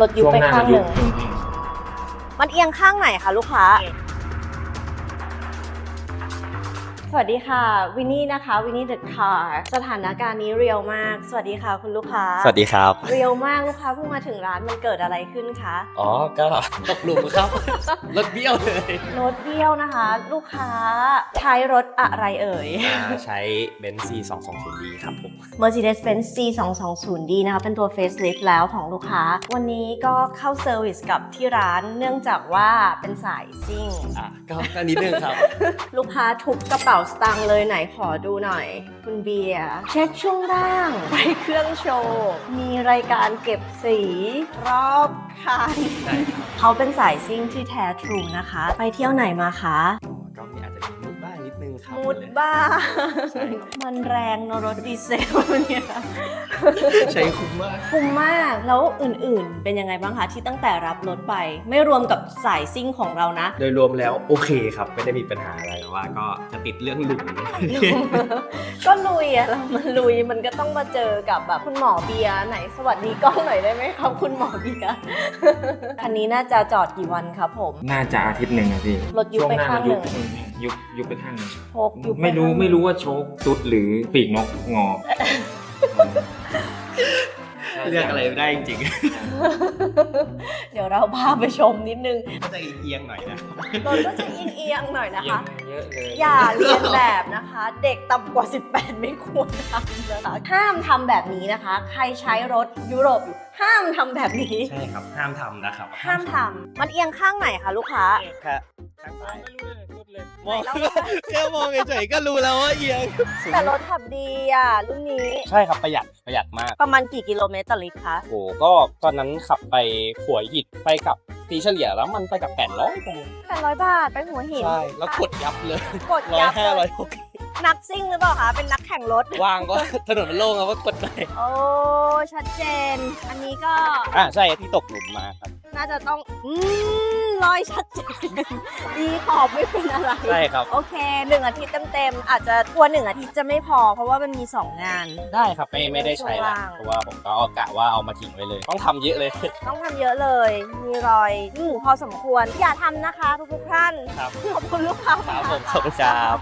รถยุบช่วงไปหน้าข้างจะหยุนึ่บงมันเอียงข้างไหนคะลูกค้า สวัสดีค่ะวินนี่นะคะวินนี่เดอะคาร์สถานการณ์นี้เรียวมาก สวัสดีค่ะคุณลูกค้า สวัสดีครับ เรียวมากลูกค้าเพิ่งมาถึงร้านมันเกิดอะไรขึ้นคะอ๋อก็ตกหลุมครับ รถเบี้ยวเลยรถเบี้ยวนะคะ ลูกค้าใช้รถอะไรเอ่ยอ่าใช้เบนซ์ C220D ครับผม Mercedes-Benz C220D นะคะเป็นตัว facelift แล้วของลูกค้า วันนี้ก็เข้าเซอร์วิสกับที่ร้านเนื่องจากว่าเป็นสายซิ่งอะก็ก็นิดนึงครับ ลูกค้าทุบกระเป๋าสตางค์เลยไหนขอดูหน่อย คุณเบียร์เช็คช่วงล่างไฟเครื่องโชว์ มีรายการเก็บสีรอบคันใช่ครับเขาเป็นสายซิ่งที่แท้ทรูนะคะ ไปเที่ยวไหนมาคะก็มีอาจจะ ครับมุดบ้า ใช่ครับมันแรงเนอะรถดีเซลเนี่ยใช้คุ้มมาก คุ้มมาก แล้วอื่นๆ เป็นยังไงบ้างคะที่ตั้งแต่รับรถไป ไม่รวมกับสายซิ่งของเรานะ โดยรวมแล้วโอเคครับ ไม่ได้มีปัญหาอะไรแต่ว่าก็จะติดเรื่องหลุม ก็ลุยอะเรามันลุยมันก็ต้องมาเจอกับแบบคุณหมอเบียร์ไหนสวัสดีกล้องหน่อยได้ไหมครับ คุณหมอเบียร์ คันนี้น่าจะจอดกี่วันครับผม น่าจะอาทิตย์หนึ่งนะพี่รถยุบช่วงไปหน้าข้างจะยุบหนึ่ง ยุบยุบไปข้างหนึ่งโชคยุบปไม่รู้ข้างไม่รู้ว่าโชคสุดหรือปีกนกงอเลือกอะไรไม่ได้จริงเดี๋ยวเราพาไปชมนิดนึงๆก็จะเอียงๆหน่อยนะครับรถก็จะเอียงๆหน่อยนะคะ เยอะเลยอย่าเรียนแบบนะคะ เด็กต่ำกว่า 18 ไม่ควรทำนะคะห้ามทำแบบนี้นะคะ ใครใช้รถยุโรปอยู่ห้ามทำแบบนี้ ใช่ครับห้ามทำนะครับห้ามทำมันเอียงข้างไหนคะลูกค้า ครับข้างซ้าย ไหนเล่าแค่มองเฉยๆก็รู้แล้วว่าเอียงแต่รถขับดีอะรุ่นนี้ ใช่ครับประหยัดประหยัดมาก ประมาณกี่กิโลเมตรต่อลิตรคะ โอ้ก็ตอนนั้นขับไปหัวหินไปกับตีเฉลี่ยแล้วมันไปกับ 800ตรง800บาทไปหัวหินใช่แล้วกดยับเลยกดร้อยยับห้าร้เลอยยหกนักซิ่งหรือเปล่าคะเป็นนักแข่งรถว่างก็ถนนมันโล่งครับว่ากดไปโอ้ ชัดเจน อันนี้ก็ อ่าใช่ที่ตกหลุมมาครับ น่าจะต้องอืมรอยชัดเจนดีขอบไม่เป็นอะไร ใช่ครับ โอเคหนึ่งอาทิตย์เต็มๆอาจจะกลัวหนึ่งอาทิตย์จะไม่พอ เพราะว่ามันมี2งาน ได้ครับไม่ไม่ได้ใช้ช่วงละล่างเพราะว่าผมก็เอากะว่าเอามาทิ้งไว้เลย ต้องทำเยอะเลย ต้องทำเยอะเลย มีรอยอืมพอสมควรอย่าทำนะคะทุกๆท่านครับ ขอบคุณลูกค้า ครับผมขอบคุณครับ